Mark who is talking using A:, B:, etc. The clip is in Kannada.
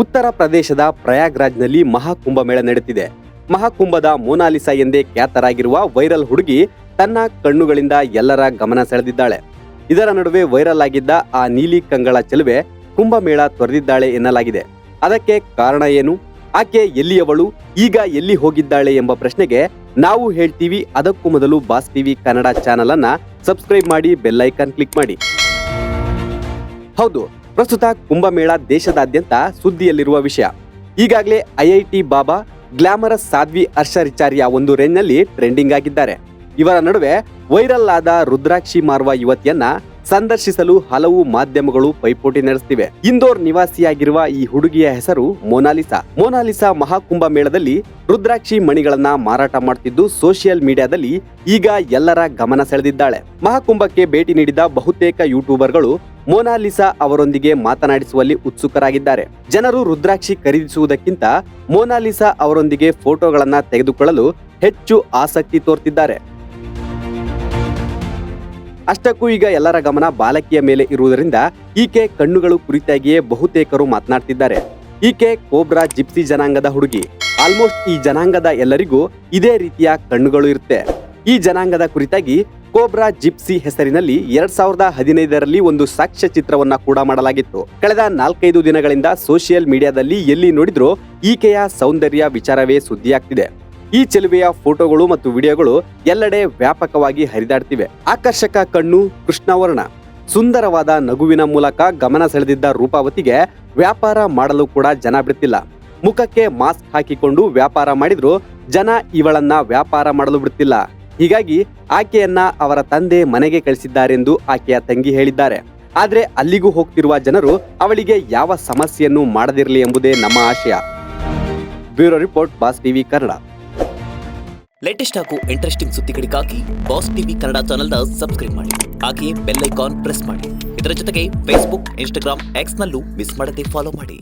A: ಉತ್ತರ ಪ್ರದೇಶದ ಪ್ರಯಾಗ್ರಾಜ್ನಲ್ಲಿ ಮಹಾಕುಂಭಮೇಳ ನಡೆಯುತ್ತಿದೆ ಮಹಾಕುಂಭದ ಮೋನಾಲಿಸಾ ಎಂದೇ ಖ್ಯಾತರಾಗಿರುವ ವೈರಲ್ ಹುಡುಗಿ ತನ್ನ ಕಣ್ಣುಗಳಿಂದ ಎಲ್ಲರ ಗಮನ ಸೆಳೆದಿದ್ದಾಳೆ. ಇದರ ನಡುವೆ ವೈರಲ್ ಆಗಿದ್ದ ಆ ನೀಲಿ ಕಂಗಳ ಚೆಲುವೆ ಕುಂಭಮೇಳ ತೊರೆದಿದ್ದಾಳೆ ಎನ್ನಲಾಗಿದೆ. ಅದಕ್ಕೆ ಕಾರಣ ಏನು? ಆಕೆ ಎಲ್ಲಿಯವಳು? ಈಗ ಎಲ್ಲಿ ಹೋಗಿದ್ದಾಳೆ ಎಂಬ ಪ್ರಶ್ನೆಗೆ ನಾವು ಹೇಳ್ತೀವಿ. ಅದಕ್ಕೂ ಮೊದಲು ಬಾಸ್ ಟಿವಿ ಕನ್ನಡ ಚಾನೆಲ್ ಅನ್ನ ಸಬ್ಸ್ಕ್ರೈಬ್ ಮಾಡಿ ಬೆಲ್ ಐಕಾನ್ ಕ್ಲಿಕ್ ಮಾಡಿ. ಹೌದು ಪ್ರಸ್ತುತ ಕುಂಭಮೇಳ ದೇಶದಾದ್ಯಂತ ಸುದ್ದಿಯಲ್ಲಿರುವ ವಿಷಯ. ಈಗಾಗಲೇ ಐಐಟಿ ಬಾಬಾ, ಗ್ಲಾಮರಸ್ ಸಾಧ್ವಿ ಹರ್ಷರಿಚಾರ್ಯ ಒಂದು ರೇಂಜ್ನಲ್ಲಿ ಟ್ರೆಂಡಿಂಗ್ ಆಗಿದ್ದಾರೆ. ಇವರ ನಡುವೆ ವೈರಲ್ ಆದ ರುದ್ರಾಕ್ಷಿ ಮಾರುವ ಯುವತಿಯನ್ನ ಸಂದರ್ಶಿಸಲು ಹಲವು ಮಾಧ್ಯಮಗಳು ಪೈಪೋಟಿ ನಡೆಸುತ್ತಿವೆ ಇಂದೋರ್ ನಿವಾಸಿಯಾಗಿರುವ ಈ ಹುಡುಗಿಯ ಹೆಸರು ಮೋನಾಲಿಸಾ. ಮೋನಾಲಿಸಾ ಮಹಾಕುಂಭ ಮೇಳದಲ್ಲಿ ರುದ್ರಾಕ್ಷಿ ಮಣಿಗಳನ್ನ ಮಾರಾಟ ಮಾಡುತ್ತಿದ್ದು ಸೋಷಿಯಲ್ ಮೀಡಿಯಾದಲ್ಲಿ ಈಗ ಎಲ್ಲರ ಗಮನ ಸೆಳೆದಿದ್ದಾಳೆ. ಮಹಾಕುಂಭಕ್ಕೆ ಭೇಟಿ ನೀಡಿದ ಬಹುತೇಕ ಯೂಟ್ಯೂಬರ್ಗಳು ಮೋನಾಲಿಸಾ ಅವರೊಂದಿಗೆ ಮಾತನಾಡಿಸುವಲ್ಲಿ ಉತ್ಸುಕರಾಗಿದ್ದಾರೆ. ಜನರು ರುದ್ರಾಕ್ಷಿ ಖರೀದಿಸುವುದಕ್ಕಿಂತ ಮೋನಾಲಿಸಾ ಅವರೊಂದಿಗೆ ಫೋಟೋಗಳನ್ನ ತೆಗೆದುಕೊಳ್ಳಲು ಹೆಚ್ಚು ಆಸಕ್ತಿ ತೋರ್ತಿದ್ದಾರೆ. ಅಷ್ಟಕ್ಕೂ ಈಗ ಎಲ್ಲರ ಗಮನ ಬಾಲಕಿಯ ಮೇಲೆ ಇರುವುದರಿಂದ ಈಕೆ ಕಣ್ಣುಗಳು ಕುರಿತಾಗಿಯೇ ಬಹುತೇಕರು ಮಾತನಾಡ್ತಿದ್ದಾರೆ. ಈಕೆ ಕೋಬ್ರಾ ಜಿಪ್ಸಿ ಜನಾಂಗದ ಹುಡುಗಿ. ಆಲ್ಮೋಸ್ಟ್ ಈ ಜನಾಂಗದ ಎಲ್ಲರಿಗೂ ಇದೇ ರೀತಿಯ ಕಣ್ಣುಗಳು ಇರುತ್ತೆ. ಈ ಜನಾಂಗದ ಕುರಿತಾಗಿ ಕೋಬ್ರಾ ಜಿಪ್ಸಿ ಹೆಸರಿನಲ್ಲಿ ಎರಡ್ ಸಾವಿರದ ಹದಿನೈದರಲ್ಲಿ ಒಂದು ಸಾಕ್ಷ್ಯ ಚಿತ್ರವನ್ನ ಕೂಡ ಮಾಡಲಾಗಿತ್ತು. ಕಳೆದ ನಾಲ್ಕೈದು ದಿನಗಳಿಂದ ಸೋಷಿಯಲ್ ಮೀಡಿಯಾದಲ್ಲಿ ಎಲ್ಲಿ ನೋಡಿದ್ರೂ ಈಕೆಯ ಸೌಂದರ್ಯ ವಿಚಾರವೇ ಸುದ್ದಿಯಾಗ್ತಿದೆ. ಈ ಚೆಲುವೆಯ ಫೋಟೋಗಳು ಮತ್ತು ವಿಡಿಯೋಗಳು ಎಲ್ಲೆಡೆ ವ್ಯಾಪಕವಾಗಿ ಹರಿದಾಡ್ತಿವೆ. ಆಕರ್ಷಕ ಕಣ್ಣು, ಕೃಷ್ಣವರ್ಣ. ಸುಂದರವಾದ ನಗುವಿನ ಮೂಲಕ ಗಮನ ಸೆಳೆದಿದ್ದ ರೂಪಾವತಿಗೆ ವ್ಯಾಪಾರ ಮಾಡಲು ಕೂಡ ಜನ ಬಿಡ್ತಿಲ್ಲ. ಮುಖಕ್ಕೆ ಮಾಸ್ಕ್ ಹಾಕಿಕೊಂಡು ವ್ಯಾಪಾರ ಮಾಡಿದ್ರು ಜನ ಇವಳನ್ನ ವ್ಯಾಪಾರ ಮಾಡಲು ಬಿಡ್ತಿಲ್ಲ. ಹೀಗಾಗಿ ಆಕೆಯನ್ನ ಅವರ ತಂದೆ ಮನೆಗೆ ಕಳಿಸಿದ್ದಾರೆಂದು ಆಕೆಯ ತಂಗಿ ಹೇಳಿದ್ದಾರೆ. ಆದರೆ ಅಲ್ಲಿಗೂ ಹೋಗ್ತಿರುವ ಜನರು ಅವಳಿಗೆ ಯಾವ ಸಮಸ್ಯೆಯನ್ನು ಮಾಡದಿರಲಿ ಎಂಬುದೇ ನಮ್ಮ ಆಶಯ. Bureau report Boss TV Kannada.
B: Latest ಹಾಗೂ ಇಂಟ್ರೆಸ್ಟಿಂಗ್ ಸುದ್ದಿಗಳಿಗಾಗಿ ಬಾಸ್ ಟಿವಿ ಕನ್ನಡ ಚಾನೆಲ್ನ ಸಬ್ಸ್ಕ್ರೈಬ್ ಮಾಡಿ. ಹಾಗೆಯೇ ಬೆಲ್ ಐಕಾನ್ ಪ್ರೆಸ್ ಮಾಡಿ. ಇದರ ಜೊತೆಗೆ ಫೇಸ್ಬುಕ್ ಇನ್ಸ್ಟಾಗ್ರಾಮ್ ಎಕ್ಸ್ನಲ್ಲೂ ಮಿಸ್ ಮಾಡದೆ ಫಾಲೋ ಮಾಡಿ.